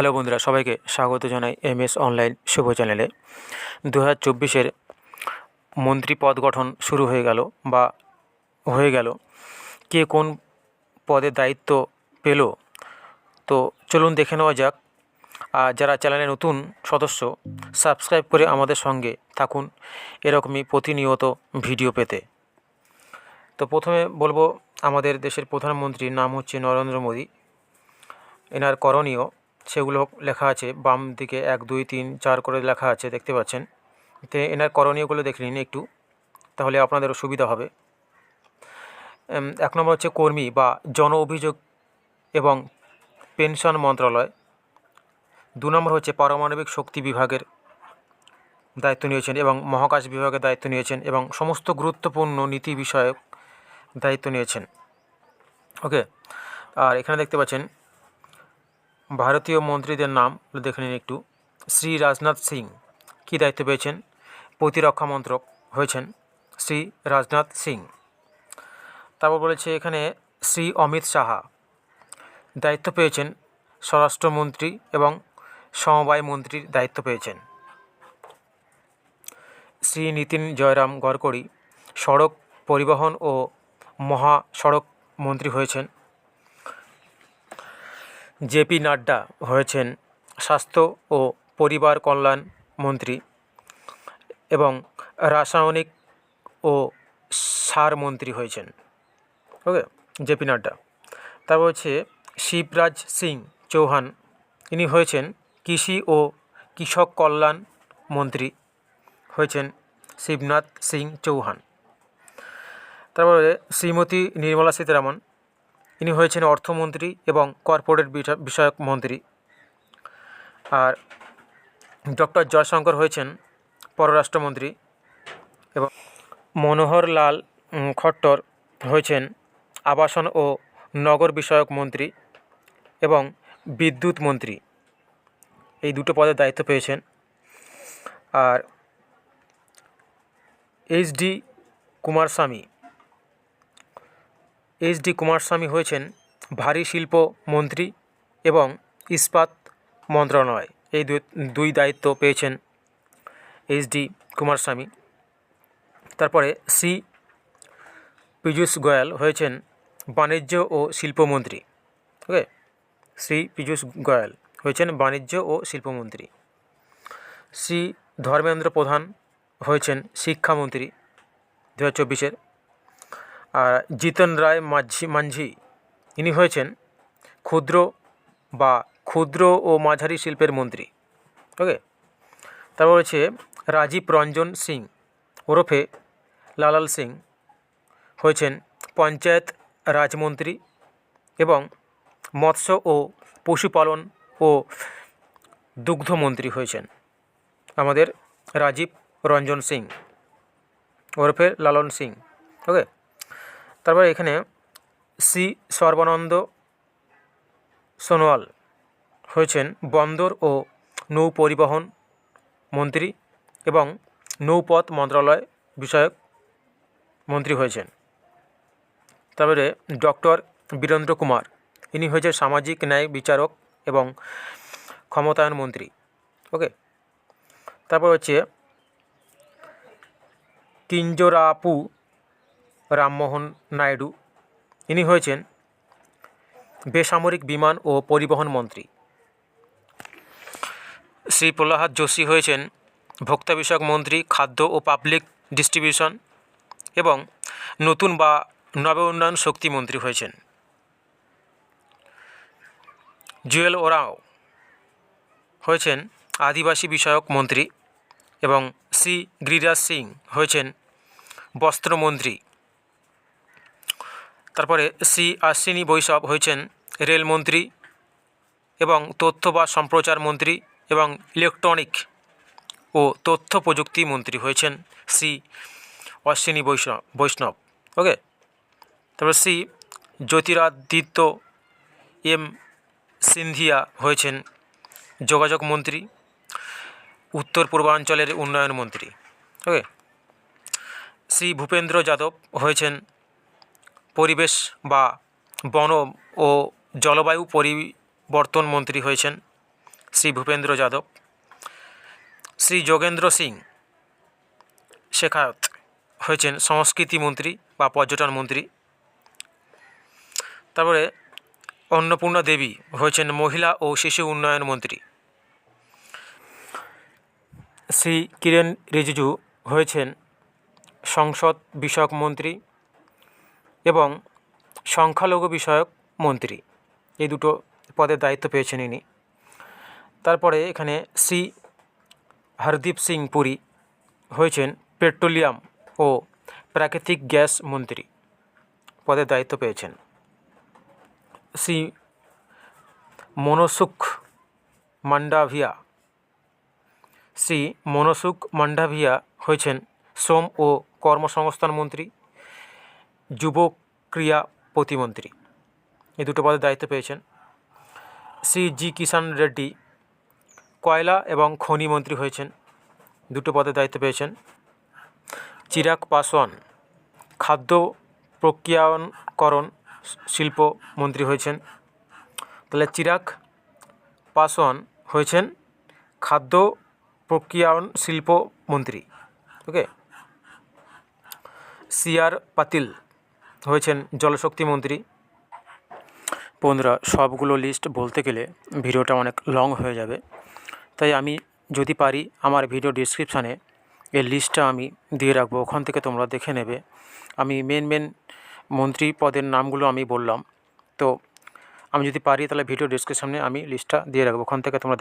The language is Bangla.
হ্যালো বন্ধুরা, সবাইকে স্বাগত জানাই এম এস অনলাইন শুভ চ্যানেলে। দু হাজার চব্বিশের মন্ত্রী পদ গঠন শুরু হয়ে গেল বা হয়ে গেল। কে কোন পদের দায়িত্ব পেল? তো চলুন দেখে নেওয়া যাক। আর যারা চ্যানেলে নতুন সদস্য, সাবস্ক্রাইব করে আমাদের সঙ্গে থাকুন। এরকমই প্রতিনিয়ত ভিডিও পেতে। তো প্রথমে বলব, আমাদের দেশের প্রধানমন্ত্রীর নাম হচ্ছে নরেন্দ্র মোদী। এনার করণীয় সেগুলো লেখা আছে, বাম দিকে এক, দুই, তিন, চার করে লেখা আছে, দেখতে পাচ্ছেন। তো এনার করণীয়গুলো দেখে নিন একটু, তাহলে আপনাদেরও সুবিধা হবে। এক নম্বর হচ্ছে কর্মী বা জন অভিযোগ এবং পেনশন মন্ত্রণালয়। দু নম্বর হচ্ছে পারমাণবিক শক্তি বিভাগের দায়িত্ব নিয়েছেন এবং মহাকাশ বিভাগের দায়িত্ব নিয়েছেন এবং সমস্ত গুরুত্বপূর্ণ নীতি বিষয়ক দায়িত্ব নিয়েছেন। ওকে, আর এখানে দেখতে পাচ্ছেন ভারতীয় মন্ত্রীদের নাম দেখে নিন একটু। শ্রী রাজনাথ সিং কী দায়িত্ব পেয়েছেন? প্রতিরক্ষা মন্ত্রক হয়েছেন শ্রী রাজনাথ সিং। তারপর বলেছে এখানে শ্রী অমিত সাহা দায়িত্ব পেয়েছেন, স্বরাষ্ট্রমন্ত্রী এবং সমবায় মন্ত্রীর দায়িত্ব পেয়েছেন। শ্রী নীতিন জয়রাম গডকরি সড়ক পরিবহন ও মহাসড়ক মন্ত্রী হয়েছেন। জেপি নাড্ডা হয়েছেন স্বাস্থ্য ও পরিবার কল্যাণ মন্ত্রী এবং রাসায়নিক ও সার মন্ত্রী হয়েছেন। Okay J P Nadda. তারপর হচ্ছে শিবরাজ সিং চৌহান। ইনি হয়েছেন কৃষি ও কৃষক কল্যাণ মন্ত্রী, হয়েছেন শিবনাথ সিং চৌহান। তারপরে শ্রীমতী নির্মলা সীতারামন। ইনি হয়েছেন অর্থমন্ত্রী এবং কর্পোরেট বিষয়- বিষয়ক মন্ত্রী। আর ডক্টর জয়শঙ্কর হয়েছেন পররাষ্ট্রমন্ত্রী এবং মনোহর লাল খট্টর হয়েছেন আবাসন ও নগর বিষয়ক মন্ত্রী এবং বিদ্যুৎ মন্ত্রী। এই দুটো পদের দায়িত্ব পেয়েছেন। আর H D Kumaraswamy H D Kumaraswamy হয়েছেন ভারী শিল্প মন্ত্রী এবং ইস্পাত মন্ত্রণালয়। এই দুই দায়িত্ব পেয়েছেন এইচ ডি কুমারস্বামী। তারপরে সি পীযূষ গোয়াল হয়েছেন বাণিজ্য ও শিল্পমন্ত্রী। ওকে? শ্রী পীযূষ গোয়াল হয়েছেন বাণিজ্য ও শিল্পমন্ত্রী। শ্রী ধর্মেন্দ্র প্রধান হয়েছেন শিক্ষামন্ত্রী দু হাজার চব্বিশের। আর জিতন রায় মাঝি মাঝি। ইনি হয়েছেন ক্ষুদ্র বা ক্ষুদ্র ও মাঝারি শিল্পের মন্ত্রী। ওকে? তারপর হচ্ছে রাজীব রঞ্জন সিং। ওরফে লালাল সিং। হয়েছেন পঞ্চায়েত রাজমন্ত্রী এবং মৎস্য ও পশুপালন ও দুগ্ধমন্ত্রী হয়েছেন আমাদের রাজীব রঞ্জন সিং। ওরফে লালন সিং। ওকে? তারপরে এখানে সি সর্বানন্দ সোনোয়াল হয়েছেন বন্দর ও নৌ পরিবহন মন্ত্রী এবং নৌপথ মন্ত্রণালয় বিষয়ক মন্ত্রী হয়েছেন। তারপরে ডক্টর বীরেন্দ্র কুমার, ইনি হয়েছে সামাজিক ন্যায় বিচারক এবং ক্ষমতায়ন মন্ত্রী, ওকে? তারপর হচ্ছে কিঞ্জরাপু রামমোহন নাইডু। ইনি হয়েছেন বেসামরিক বিমান ও পরিবহন মন্ত্রী। শ্রী প্রহ্লাদ যোশী হয়েছেন ভোক্তা বিষয়ক মন্ত্রী, খাদ্য ও পাবলিক ডিস্ট্রিবিউশন এবং নতুন বা নব উন্নয়ন শক্তি মন্ত্রী হয়েছেন। জুয়েল ওরাও হয়েছেন আদিবাসী বিষয়ক মন্ত্রী এবং শ্রী গিরিরাজ সিং হয়েছেন বস্ত্রমন্ত্রী। তারপরে শ্রী আশ্বিনী বৈশব হয়েছেন রেলমন্ত্রী এবং তথ্য বা সম্প্রচার মন্ত্রী এবং ইলেকট্রনিক ও তথ্য প্রযুক্তি মন্ত্রী হয়েছেন শ্রী অশ্বিনী বৈষ্ণব বৈষ্ণব ওকে তারপর শ্রী জ্যোতিরাদিত্য এম সিন্ধিয়া হয়েছেন যোগাযোগ মন্ত্রী, উত্তর পূর্বাঞ্চলের উন্নয়ন মন্ত্রী ওকে শ্রী ভূপেন্দ্র যাদব হয়েছেন পরিবেশ বা বন ও জলবায়ু পরিবর্তন মন্ত্রী হয়েছেন শ্রী ভূপেন্দ্র যাদব। শ্রী যোগেন্দ্র সিং শেখায়ত হয়েছেন সংস্কৃতি মন্ত্রী বা পর্যটন মন্ত্রী। তারপরে অন্নপূর্ণা দেবী হয়েছেন মহিলা ও শিশু উন্নয়ন মন্ত্রী। শ্রী কিরেন রিজিজু হয়েছেন সংসদ বিষয়ক মন্ত্রী। এবং সংখ্যালঘু বিষয়ক মন্ত্রী। এই দুটো পদের দায়িত্ব পেয়েছেন ইনি। তারপরে এখানে শ্রী হরদীপ সিং পুরী হয়েছেন পেট্রোলিয়াম ও প্রাকৃতিক গ্যাস মন্ত্রী পদের দায়িত্ব পেয়েছেন। শ্রী মনোসুখ মান্ডাভিয়া, শ্রী মনোসুখ মান্ডাভিয়া হয়েছেন শ্রম ও কর্মসংস্থান মন্ত্রী। যুব ক্রিয়া প্রতিমন্ত্রী। এই দুটো পদের দায়িত্ব পেয়েছেন শ্রী জি কিষাণ রেড্ডি। কয়লা এবং খনি মন্ত্রী হয়েছেন। দুটো পদের দায়িত্ব পেয়েছেন চিরাগ পাসওয়ান। খাদ্য প্রক্রিয়াকরণ শিল্প মন্ত্রী হয়েছেন। তাহলে চিরাগ পাসওয়ান হয়েছেন খাদ্য প্রক্রিয়ায়ন শিল্প মন্ত্রী। ওকে? সি আর পাতিল। হয়েছেন জলশক্তি মন্ত্রী। বন্ধুরা, সবগুলো লিস্ট বলতে গেলে ভিডিওটা অনেক লং হয়ে যাবে। তাই আমি যদি পারি, আমার ভিডিও ডিসক্রিপশানে এই লিস্টটা আমি দিয়ে রাখব। ওখান থেকে তোমরা দেখে নেবে। আমি মেন মেন মন্ত্রী পদের নামগুলো আমি বললাম। তো আমি যদি পারি, তাহলে ভিডিও ডিসক্রিপশানে আমি লিস্টটা দিয়ে রাখব। ওখান থেকে তোমরা